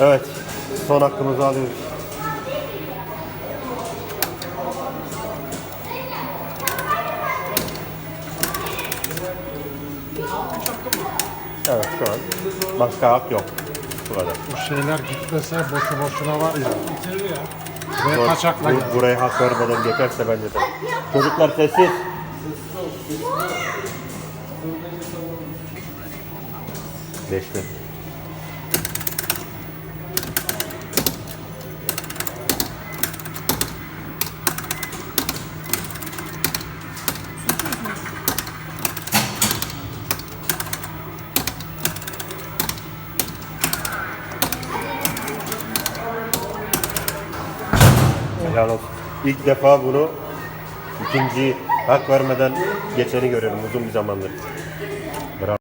Evet. Son hakkımızı alıyoruz. Evet şu an başka hak yok. Bu kadar. Bu şeyler gitmese boşu boşuna var ya. Bitirir ya. Ve Bu- kaçakla bu- gitti. buraya hak vermeden geçerse bence de. Çocuklar sessiz. Geçti. Helal olsun. İlk defa bunu ikinci hak vermeden geçeni görüyorum uzun bir zamandır.